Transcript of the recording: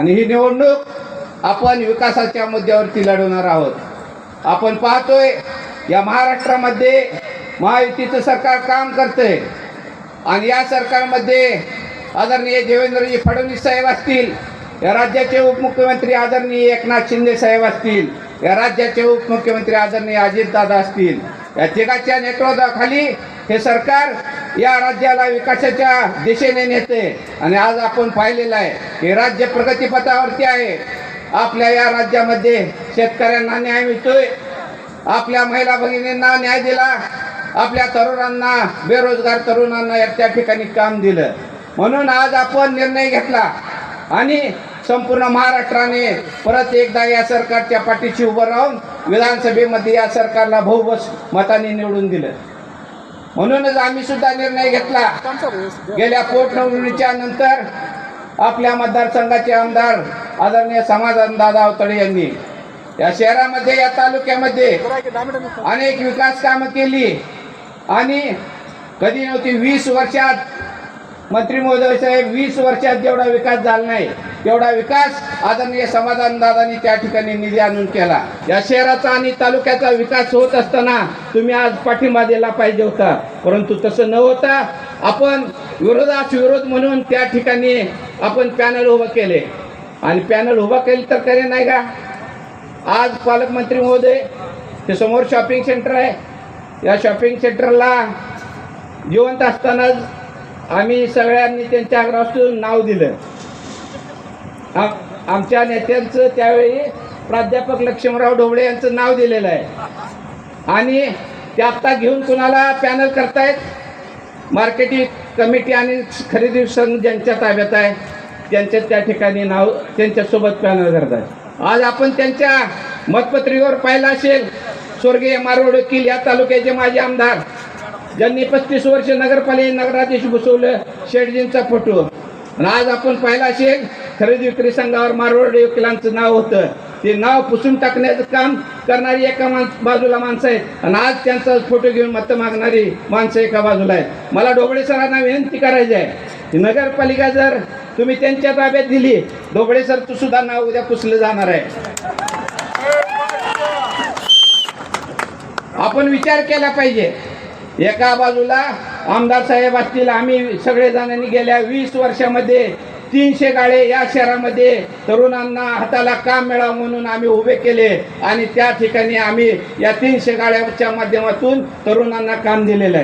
आणि ही निवडणूक आपण विकासाच्या मुद्द्यावरती लढवणार आहोत. आपण पाहतोय या महाराष्ट्रामध्ये महायुतीचं सरकार काम करतंय. आणि या सरकारमध्ये आदरणीय देवेंद्रजी फडणवीस साहेब असतील या राज्याचे उपमुख्यमंत्री आदरणीय एकनाथ शिंदे साहेब असतील या राज्याचे उपमुख्यमंत्री आदरणीय अजितदादा असतील. या तिघाच्या नेतृत्वाखाली हे सरकार या राज्याला विकासाच्या दिशेने नेते. आणि आज आपण पाहिलेलं आहे की राज्य प्रगतीपथावरती आहे. आपल्या या राज्यामध्ये शेतकऱ्यांना न्याय मिळतोय. आपल्या महिला भगिनींना न्याय दिला. आपल्या तरुणांना बेरोजगार तरुणांना या त्या ठिकाणी काम दिलं. म्हणून आज आपण निर्णय घेतला. आणि संपूर्ण महाराष्ट्राने परत एकदा या सरकारच्या पाठीशी उभं राहून विधानसभेमध्ये या सरकारला बहुबस मताने निवडून दिलं. म्हणूनच आम्ही सुद्धा निर्णय घेतला. गेल्या पोटनिवडणुकीच्या नंतर आपल्या मतदारसंघाचे आमदार आदरणीय समाधान दादा अवतडे यांनी या शहरामध्ये या तालुक्यामध्ये अनेक विकास कामं केली. आणि कधी नव्हती वीस वर्षात मंत्री महोदय साहेब वीस वर्षात जेवढा विकास झाला नाही तेवढा विकास आदरणीय समाधान दादांनी त्या ठिकाणी निधी आणून केला. या शहराचा आणि तालुक्याचा विकास होत असताना तुम्ही आज पाठिंबा दिला पाहिजे होता. परंतु तसं न होता आपण विरोधास विरोध म्हणून त्या ठिकाणी आपण पॅनल उभं केले. आणि पॅनल उभा केले तर करे नाही का? आज पालकमंत्री महोदय ते समोर शॉपिंग सेंटर आहे. या शॉपिंग सेंटरला जिवंत असतानाच आम्ही सगळ्यांनी त्यांच्या आग्रहातून नाव दिलं. आम- आमच्या नेत्यांचं त्यावेळी प्राध्यापक लक्ष्मणराव ढोबळे यांचं नाव दिलेलं आहे. आणि ते आत्ता घेऊन कुणाला पॅनल करतायत? मार्केटिंग कमिटी आणि खरेदी संघ ज्यांच्या ताब्यात आहे त्यांच्या त्या ठिकाणी नाव त्यांच्यासोबत पॅनल करतात आज आपण त्यांच्या मतपत्रिकेवर पाहिलं असेल स्वर्गीय मारवड वकील या तालुक्याचे माजी आमदार. ज्यांनी पस्तीस वर्ष नगरपालिका नगराध्यक्ष घुसवलं शेटजींचा फोटो. आणि आज आपण पाहिला असेल खरेदी विक्री संघावर मारवाडी वकिलांचं नाव होतं. ते नाव पुसून टाकण्याचं काम करणारी एका माणस बाजूला माणसं आहेत. आणि आज त्यांचा फोटो घेऊन मतं मागणारी माणसं एका बाजूला आहेत. मला डोबळे सरांना विनंती करायची आहे की नगरपालिका जर तुम्ही त्यांच्या ताब्यात दिली डोबळे सर तू सुद्धा नाव उद्या पुसलं जाणार आहे. आपण विचार केला पाहिजे. एका बाजूला आमदार साहेब असतील आम्ही सगळेजणांनी गेल्या वीस वर्षामध्ये तीनशे गाळे या शहरामध्ये तरुणांना हाताला काम मिळावं म्हणून आम्ही उभे केले आणि त्या ठिकाणी आम्ही या तीनशे गाड्याच्या माध्यमातून तरुणांना काम दिलेलं आहे.